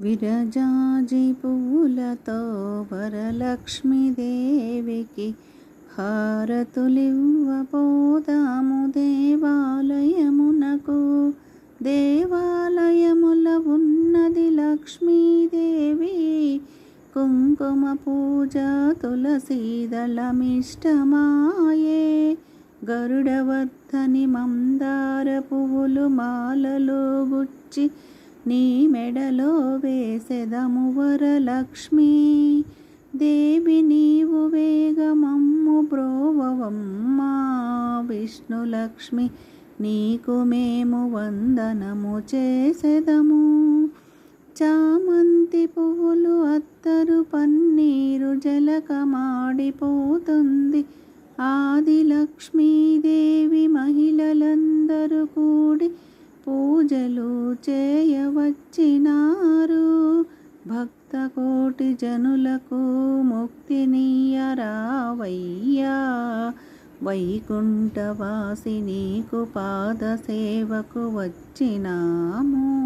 విరజాజి పువ్వులతో వరలక్ష్మీదేవికి హారతులివ్వబోదాము దేవాలయమునకు. దేవాలయముల ఉన్నది లక్ష్మీదేవి. కుంకుమ పూజ తులసీదళమిష్టమాయే గరుడవర్ధని మందార పువ్వులు మాలలో గుచ్చి నీ మెడలో వేసెదము వరలక్ష్మి. దేవి నీవు వేగమమ్ము బ్రోవమ్మా విష్ణులక్ష్మి నీకు మేము వందనము చేసెదము. చామంతి పువ్వులు అత్తరు పన్నీరు జలకమాడిపోతుంది. ఆది లక్ష్మీదేవి మహిళలందరూ కూడి పూజలు చేయవచ్చినారు. భక్త కోటి జనులకు ముక్తినీయరావయ్యా. వైకుంఠవాసి నీకు పాద సేవకు వచ్చినాము.